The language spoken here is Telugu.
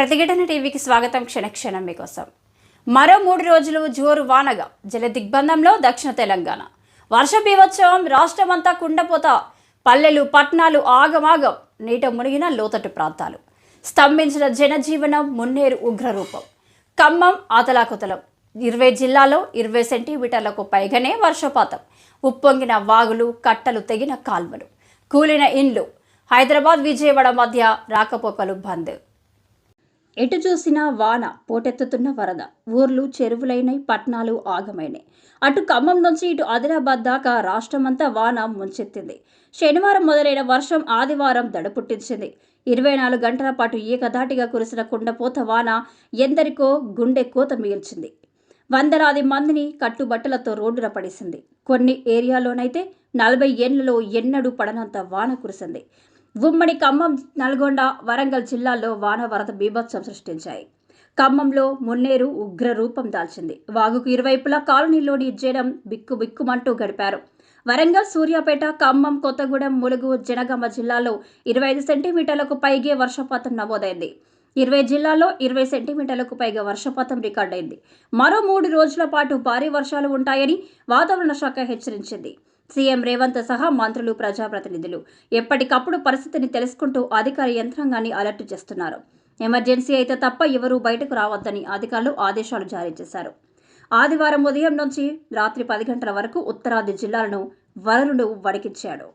ప్రతిఘటన టీవీకి స్వాగతం క్షణక్షణం మీకోసం. మరో మూడు రోజులు జోరు వానగా జల దిగ్బంధంలో దక్షిణ తెలంగాణ. వర్ష బీభత్సవం రాష్ట్రమంతా కుండపోత పల్లెలు పట్టణాలు ఆగమాగం నీట మునిగిన లోతట్టు ప్రాంతాలు. స్తంభించిన జనజీవనం మున్నేరు ఉగ్రరూపం. ఖమ్మం ఆతలాకుతలం. ఇరవై జిల్లాలో ఇరవై సెంటీమీటర్లకు పైగానే వర్షపాతం. ఉప్పొంగిన వాగులు కట్టలు తెగిన కాల్వలు. కూలిన ఇండ్లు. హైదరాబాద్ విజయవాడ మధ్య రాకపోకలు బంద్. ఎటు చూసినా వాన పోటెత్తుతున్న వరద. ఊర్లు చెరువులైనయి పట్నాలు ఆగమైనాయి అటు ఖమ్మం నుంచి ఇటు ఆదిలాబాద్ దాకా రాష్ట్రమంతా వాన ముంచెత్తింది. శనివారం మొదలైన వర్షం ఆదివారం దడపుట్టించింది. ఇరవై నాలుగు గంటల పాటు ఏకధాటిగా కురిసిన కుండపోత వాన ఎందరికో గుండె కోత మిగిల్చింది. వందలాది మందిని కట్టుబట్టలతో రోడ్డున పడేసింది. కొన్ని ఏరియాలోనైతే నలభై ఏళ్ళలో ఎన్నడూ పడనంత వాన కురిసింది. ఉమ్మడి ఖమ్మం నల్గొండ వరంగల్ జిల్లాల్లో వాన వరద బీభత్సం సృష్టించాయి. ఖమ్మంలో మున్నేరు ఉగ్ర రూపం దాల్చింది. వాగుకు ఇరువైపులా కాలనీలోని జనం బిక్కు బిక్కుమంటూ గడిపారు. వరంగల్ సూర్యాపేట ఖమ్మం కొత్తగూడెం ములుగు జనగామ జిల్లాలో ఇరవై ఐదు సెంటీమీటర్లకు పైగే వర్షపాతం నమోదైంది. ఇరవై జిల్లాల్లో ఇరవై సెంటీమీటర్లకు పైగా వర్షపాతం రికార్డైంది. మరో మూడు రోజుల పాటు భారీ వర్షాలు ఉంటాయని వాతావరణ శాఖ హెచ్చరించింది. సీఎం రేవంత్ సహా మంత్రులు ప్రజాప్రతినిధులు. ఎప్పటికప్పుడు పరిస్థితిని తెలుసుకుంటూ అధికార యంత్రాంగాన్ని అలర్ట్ చేస్తున్నారు. ఎమర్జెన్సీ అయితే తప్ప ఎవరూ బయటకు రావద్దని అధికారులు ఆదేశాలు జారీ చేశారు. ఆదివారం ఉదయం నుంచి రాత్రి పది గంటల వరకు ఉత్తరాది జిల్లాలను వరుణుడు వణికించాడు.